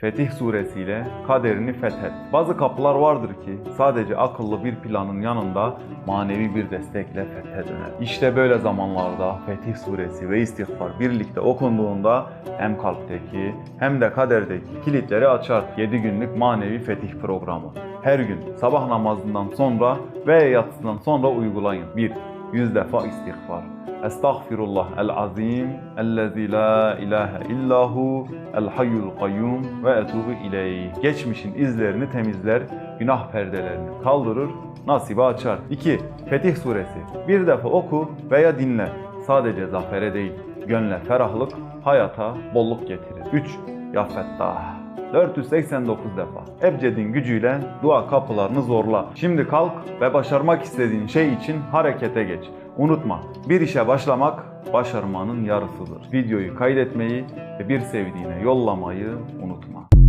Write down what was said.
Fetih suresiyle kaderini fethet. Bazı kapılar vardır ki sadece akıllı bir planın yanında manevi bir destekle fethe döner. İşte böyle zamanlarda Fetih suresi ve istiğfar birlikte okunduğunda hem kalpteki hem de kaderdeki kilitleri açar. 7 günlük manevi fetih programı. Her gün sabah namazından sonra ve yatsından sonra uygulayın. 1. 100 defa istiğfar. Estağfirullah el-azim, ellezî la ilahe illahu, el-hayyul kayyum ve etubu ileyh. Geçmişin izlerini temizler, günah perdelerini kaldırır, nasibi açar. 2. Fetih Suresi. Bir defa oku veya dinle. Sadece zafere değil, gönle ferahlık, hayata bolluk getirir. 3. Ya Fettah. 489 defa. Ebced'in gücüyle dua kapılarını zorla. Şimdi kalk ve başarmak istediğin şey için harekete geç. Unutma, bir işe başlamak başarmanın yarısıdır. Videoyu kaydetmeyi ve bir sevdiğine yollamayı unutma.